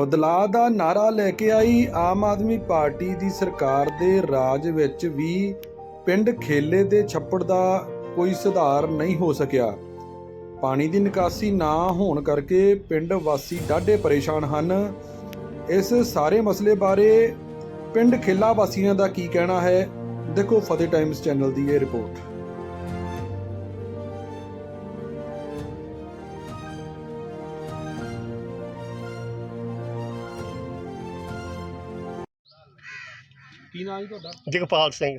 ਬਦਲਾਅ ਦਾ ਨਾਰਾ ਲੈ ਕੇ ਆਈ ਆਮ ਆਦਮੀ ਪਾਰਟੀ ਦੀ ਸਰਕਾਰ ਦੇ ਰਾਜ ਵਿੱਚ ਵੀ ਪਿੰਡ ਖੇਲੇ ਦੇ ਛੱਪੜ ਦਾ ਕੋਈ ਸੁਧਾਰ ਨਹੀਂ ਹੋ ਸਕਿਆ। ਪਾਣੀ ਦੀ ਨਿਕਾਸੀ ਨਾ ਹੋਣ ਕਰਕੇ ਪਿੰਡ ਵਾਸੀ ਡਾਢੇ ਪਰੇਸ਼ਾਨ ਹਨ। ਇਸ ਸਾਰੇ ਮਸਲੇ ਬਾਰੇ ਪਿੰਡ ਖੇਲਾ ਵਾਸੀਆਂ ਦਾ ਕੀ ਕਹਿਣਾ ਹੈ? ਦੇਖੋ ਫਤਿਹ ਟਾਈਮਸ ਚੈਨਲ ਦੀ ਇਹ ਰਿਪੋਰਟ। ਕੀ ਨਾਮ ਹੈ ਤੁਹਾਡਾ? ਜਗਪਾਲ ਸਿੰਘ।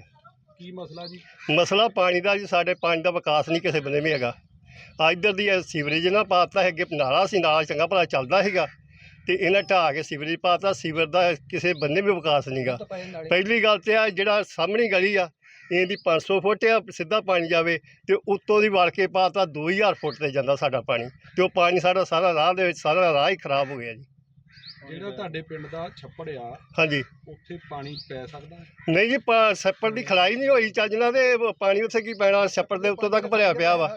ਕੀ ਮਸਲਾ ਜੀ? ਮਸਲਾ ਪਾਣੀ ਦਾ ਜੀ ਸਾਡੇ ਪਾਣੀ ਦਾ ਵਿਕਾਸ ਨਹੀਂ ਕਿਸੇ ਬੰਦੇ ਵੀ ਹੈਗਾ। ਆ ਇੱਧਰ ਦੀ ਇਹ ਸੀਵਰੇਜ ਨਾ ਪਾਤਾ ਅੱਗੇ ਨਾਲਾ ਸੀ ਨਾਲ ਚੰਗਾ ਭਲਾ ਚੱਲਦਾ ਹੈਗਾ ਤੇ ਇਹਨਾਂ ਢਾਹ ਕੇ ਸੀਵਰੇਜ ਪਾਤਾ ਸੀਵਰ ਦਾ ਕਿਸੇ ਬੰਦੇ ਵੀ ਵਿਕਾਸ ਨਹੀਂਗਾ ਪਹਿਲੀ ਗੱਲ ਤੇ ਆ ਜਿਹੜਾ ਸਾਹਮਣੀ ਗਲੀ ਆ ਇਹਦੀ 500 ਫੁੱਟ ਆ ਸਿੱਧਾ ਪਾਣੀ ਜਾਵੇ ਤੇ ਉੱਤੋਂ ਦੀ ਵਲ ਕੇ ਪਾਤਾ 2000 ਫੁੱਟ ਤੇ ਜਾਂਦਾ ਸਾਡਾ ਪਾਣੀ। ਤੇ ਉਹ ਪਾਣੀ ਸਾਡਾ ਸਾਰਾ ਰਾਹ ਦੇ ਵਿੱਚ ਸਾਰਾ ਰਾਹ ਹੀ ਖਰਾਬ ਹੋ ਗਿਆ ਜੀ। ਜਿਹੜਾ ਤੁਹਾਡੇ ਪਿੰਡ ਦਾ ਛੱਪੜ ਆ ਹਾਂਜੀ। ਉੱਥੇ ਪਾਣੀ ਪੈ ਸਕਦਾ ਹੈ? ਨਹੀਂ ਜੀ ਪਾ- ਛੱਪੜ ਦੀ ਖਲਾਈ ਨਹੀਂ ਹੋਈ ਚੱਜ ਨਾਲ ਤੇ ਉਹ ਪਾਣੀ ਉੱਥੇ ਕੀ ਪੈਣਾ ਛੱਪੜ ਦੇ ਉੱਤੋਂ ਤੱਕ ਭਰਿਆ ਪਿਆ ਵਾ।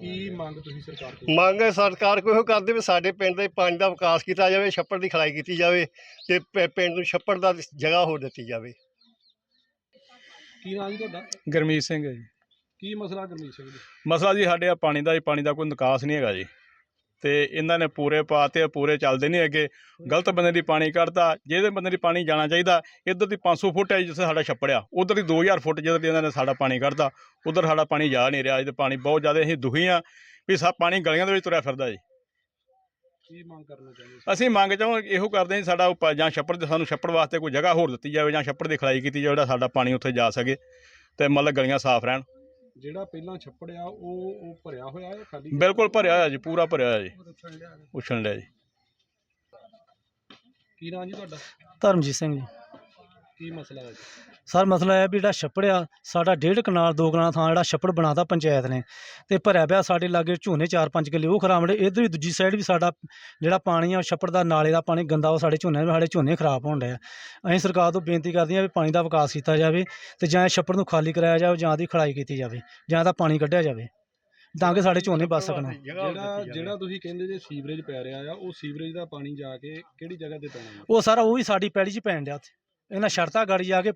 ਕੀ ਮੰਗ ਤੁਸੀਂ ਸਰਕਾਰ ਤੋਂ? ਮੰਗ ਹੈ ਸਰਕਾਰ ਕੋਈ ਕਰਦੀ ਵੀ ਸਾਡੇ ਪਿੰਡ ਦੇ ਪਾਣੀ ਦਾ ਵਿਕਾਸ ਕੀਤਾ ਜਾਵੇ ਛੱਪੜ ਦੀ ਖਲਾਈ ਕੀਤੀ ਜਾਵੇ ਤੇ ਪ- ਪਿੰਡ ਨੂੰ ਛੱਪੜ ਦਾ ਜਗ੍ਹਾ ਹੋਰ ਦਿੱਤੀ ਜਾਵੇ। ਕੀ ਨਾਮ ਜੀ ਤੁਹਾਡਾ? ਗਰਮੀਤ ਸਿੰਘ ਹੈ ਜੀ। ਕੀ ਮਸਲਾ ਗਰਮੀਤ ਸਿੰਘ ਜੀ? ਮਸਲਾ ਜੀ ਸਾਡੇ ਆ ਪਾਣੀ ਦਾ ਜੀ ਪਾਣੀ ਦਾ ਕੋਈ ਨਿਕਾਸ ਨਹੀਂ ਹੈਗਾ ਜੀ। ਤੇ ਇਹਨਾਂ ਨੇ ਪੂਰੇ ਪਾਤੇ ਪੂਰੇ ਚੱਲਦੇ ਨਹੀਂ ਅੱਗੇ ਗਲਤ ਬੰਦੇ ਦੀ ਪਾਣੀ ਕੱਢਤਾ ਜਿਹਦੇ ਬੰਦੇ ਦੀ ਪਾਣੀ ਜਾਣਾ ਚਾਹੀਦਾ ਇੱਧਰ ਦੀ 500 ਫੁੱਟ ਹੈ ਜਿੱਥੇ ਸਾਡਾ ਛੱਪੜ ਆ ਉਧਰ ਦੀ 2000 ਫੁੱਟ ਜਿੱਧਰ ਦੀ ਇਹਨਾਂ ਨੇ ਸਾਡਾ ਪਾਣੀ ਕੱਢਤਾ ਉਧਰ ਸਾਡਾ ਪਾਣੀ ਜਾ ਨਹੀਂ ਰਿਹਾ ਤੇ ਪਾਣੀ ਬਹੁਤ ਜ਼ਿਆਦਾ ਅਸੀਂ ਦੁਖੀ ਆ ਵੀ ਸਾ ਪਾਣੀ ਗਲੀਆਂ ਦੇ ਵਿੱਚ ਤੁਰਿਆ ਫਿਰਦਾ ਜੀ। ਕੀ ਮੰਗ ਕਰਨਾ ਚਾਹੁੰਦੇ ਅਸੀਂ ਮੰਗ ਚਾਹੋ ਇਹੋ ਕਰਦੇ ਹਾਂ ਸਾਡਾ ਜਾਂ ਛੱਪੜ ਦੇ ਸਾਨੂੰ ਛੱਪੜ ਵਾਸਤੇ ਕੋਈ ਜਗ੍ਹਾ ਹੋਰ ਦਿੱਤੀ ਜਾਵੇ ਜਾਂ ਛੱਪੜ ਦੀ ਖਲਾਈ ਕੀਤੀ ਜਾਵੇ ਜਿਹੜਾ ਸਾਡਾ ਪਾਣੀ ਉੱਥੇ ਜਾ ਸਕੇ ਤੇ ਮਤਲਬ ਗਲੀਆਂ ਸਾਫ਼ ਰਹਿਣ। ਜਿਹੜਾ ਪਹਿਲਾਂ ਛੱਪੜ ਆ ਉਹ ਉਹ ਭਰਿਆ ਹੋਇਆ ਹੈ ਖਾਲੀ? ਬਿਲਕੁਲ ਭਰਿਆ ਹੋਇਆ ਜੀ ਪੂਰਾ ਭਰਿਆ ਹੋਇਆ ਜੀ। ਉਛਣ ਲਿਆ ਜੀ। ਕੀ ਨਾਮ ਜੀ ਤੁਹਾਡਾ? ਧਰਮਜੀਤ ਸਿੰਘ ਜੀ। ਕੀ ਮਸਲਾ ਹੈ? ਜੀ ਸਰ ਮਸਲਾ ਇਹ ਵੀ ਜਿਹੜਾ ਛੱਪੜ ਆ ਸਾਡਾ ਡੇਢ ਕਨਾਲ ਦੋ ਕਨਾਲ ਥਾਂ ਜਿਹੜਾ ਛੱਪੜ ਬਣਾਤਾ ਪੰਚਾਇਤ ਨੇ ਤੇ ਭਰਿਆ ਪਿਆ ਸਾਡੇ ਲਾਗੇ ਝੋਨੇ 4-5 ਕਿੱਲੇ ਉਹ ਖਰਾਬ ਨੇ ਇਧਰ ਵੀ ਦੂਜੀ ਸਾਈਡ ਵੀ ਸਾਡਾ ਜਿਹੜਾ ਪਾਣੀ ਆ ਉਹ ਛੱਪੜ ਦਾ ਨਾਲੇ ਦਾ ਪਾਣੀ ਗੰਦਾ ਉਹ ਸਾਡੇ ਝੋਨੇ ਸਾਡੇ ਝੋਨੇ ਖਰਾਬ ਹੋਣ ਡਿਆ ਅਸੀਂ ਸਰਕਾਰ ਤੋਂ ਬੇਨਤੀ ਕਰਦੇ ਹਾਂ ਵੀ ਪਾਣੀ ਦਾ ਵਿਕਾਸ ਕੀਤਾ ਜਾਵੇ ਤੇ ਜਾਂ ਇਹ ਛੱਪੜ ਨੂੰ ਖਾਲੀ ਕਰਾਇਆ ਜਾਵੇ ਜਾਂ ਦੀ ਖੜਾਈ ਕੀਤੀ ਜਾਵੇ ਜਾਂ ਦਾ ਪਾਣੀ ਕੱਢਿਆ ਜਾਵੇ ਤਾਂ ਕਿ ਸਾਡੇ ਝੋਨੇ ਬਚ ਸਕਣ। ਜਿਹੜਾ। ਜਿਹੜਾ ਤੁਸੀਂ ਕਹਿੰਦੇ ਜੇ ਸੀਵਰੇਜ ਪੈ ਰਿਹਾ ਆ ਉਹ ਸੀਵਰੇਜ ਦਾ ਪਾਣੀ ਜਾ ਕੇ ਕਿਹੜੀ ਜਗ੍ਹਾ ਤੇ ਪੈਣਾ? ਹੈ ਉਹ ਸਾਰਾ ਉਹੀ ਸਾਡੀ ਪੈੜੀ 'ਚ ਪੈਣ ਡਿਆ ਉੱਥੇ। ਇਹਨਾਂ ਸ਼ਰਤਾਂ ਗਾੜੀ ਜਾ ਕੇ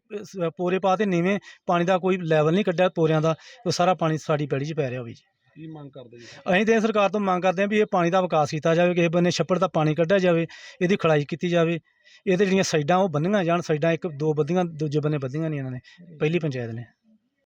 ਪੋਰੇ ਪਾ ਤੇ ਨੀਵੇਂ ਪਾਣੀ ਦਾ ਕੋਈ ਲੈਵਲ ਨਹੀਂ ਕੱਢਿਆ ਪੋਰਿਆਂ ਦਾ ਉਹ ਸਾਰਾ ਪਾਣੀ ਸਾਡੀ ਪੈੜੀ 'ਚ ਪੈ ਰਿਹਾ ਵੀ ਜੀ। ਕੀ ਮੰਗ ਕਰਦੇ ਜੀ? ਅਸੀਂ ਤੇ ਸਰਕਾਰ ਤੋਂ ਮੰਗ ਕਰਦੇ ਹਾਂ ਵੀ ਇਹ ਪਾਣੀ ਦਾ ਵਿਕਾਸ ਕੀਤਾ ਜਾਵੇ ਕਿਸੇ ਬੰਨੇ ਛੱਪੜ ਦਾ ਪਾਣੀ ਕੱਢਿਆ ਜਾਵੇ ਇਹਦੀ ਖੜਾਈ ਕੀਤੀ ਜਾਵੇ। ਇਹਦੇ ਜਿਹੜੀਆਂ ਸਾਈਡਾਂ ਉਹ ਬੰਨੀਆਂ ਜਾਣ ਸਾਈਡਾਂ ਇੱਕ ਦੋ ਬੱਧੀਆਂ ਦੂਜੇ ਬੰਨੇ ਬੱਧੀਆਂ ਨਹੀਂ ਇਹਨਾਂ ਨੇ ਪਹਿਲੀ ਪੰਚਾਇਤ ਨੇ।